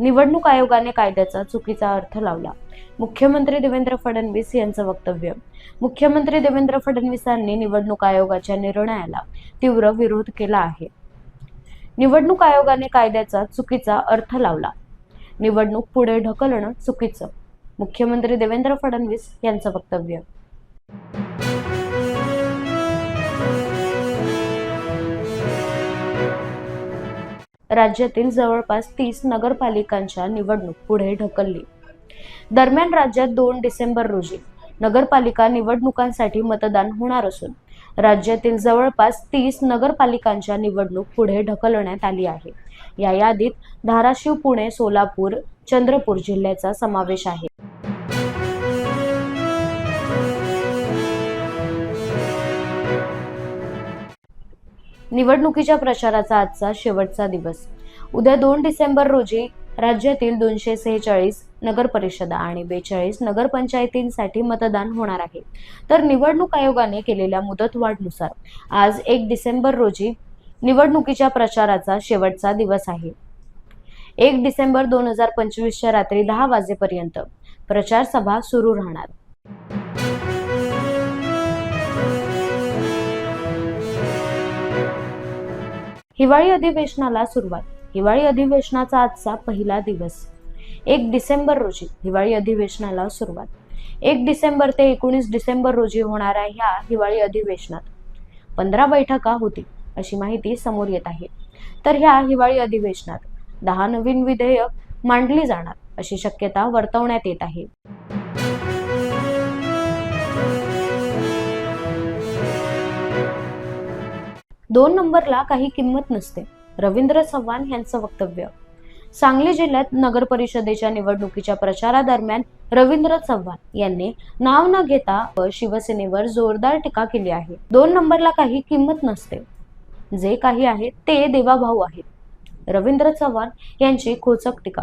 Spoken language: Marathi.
निवडणूक आयोगाने कायद्याचा चुकीचा अर्थ लावला. मुख्यमंत्री देवेंद्र फडणवीस यांचं वक्तव्य. मुख्यमंत्री देवेंद्र फडणवीसांनी निवडणूक आयोगाच्या निर्णयाला तीव्र विरोध केला आहे. निवडणूक आयोगाने कायद्याचा चुकीचा अर्थ लावला. निवडणूक पुढे ढकलणं चुकीचं मुख्यमंत्री देवेंद्र फडणवीस यांचं वक्तव्य. राज्यातील जवळपास तीस नगरपालिकांच्या निवडणूक पुढे ढकलली. दरम्यान राज्यात दोन डिसेंबर रोजी नगरपालिका निवडणुकांसाठी मतदान होणार असून राज्यातील जवळपास तीस नगरपालिकांच्या निवडणूक पुढे ढकलण्यात आली आहे. या यादीत धाराशिव पुणे सोलापूर चंद्रपूर जिल्ह्याचा समावेश आहे. निवडणुकीच्या प्रचाराचा आजचा शेवटचा दिवस. उद्या दोन डिसेंबर रोजी राज्यातील दोनशे सेहेचाळीस नगर परिषदा आणि बेचाळीस नगरपंचायतींसाठी मतदान होणार आहे. तर निवडणूक आयोगाने केलेल्या मुदतवाढनुसार आज एक डिसेंबर रोजी निवडणुकीच्या प्रचाराचा शेवटचा दिवस आहे. एक डिसेंबर दोन हजार पंचवीसच्या रात्री दहा वाजेपर्यंत प्रचार सभा सुरू राहणार. हिवाळी अधिवेशनाला सुरुवात. हिवाळी अधिवेशनाचा आजचा पहिला दिवस. एक डिसेंबर रोजी हिवाळी अधिवेशनाला सुरुवात. एक डिसेंबर ते एकोणीस डिसेंबर रोजी होणाऱ्या ह्या हिवाळी अधिवेशनात पंधरा बैठका होती अशी माहिती समोर येत आहे. तर ह्या हिवाळी अधिवेशनात दहा नवीन विधेयक मांडली जाणार अशी शक्यता वर्तवण्यात येत आहे. दोन नंबरला काही किंमत नसते. रवींद्र चव्हाण यांचं वक्तव्य. सांगली जिल्ह्यात नगर परिषदेच्या निवडणुकीच्या प्रचारादरम्यान रवींद्र चव्हाण यांनी नाव न घेता शिवसेनेवर जोरदार टीका केली आहे. दोन नंबरला काही किंमत नसते. जे काही आहे ते देवाभाऊ आहेत. रवींद्र चव्हाण यांची खोचक टीका.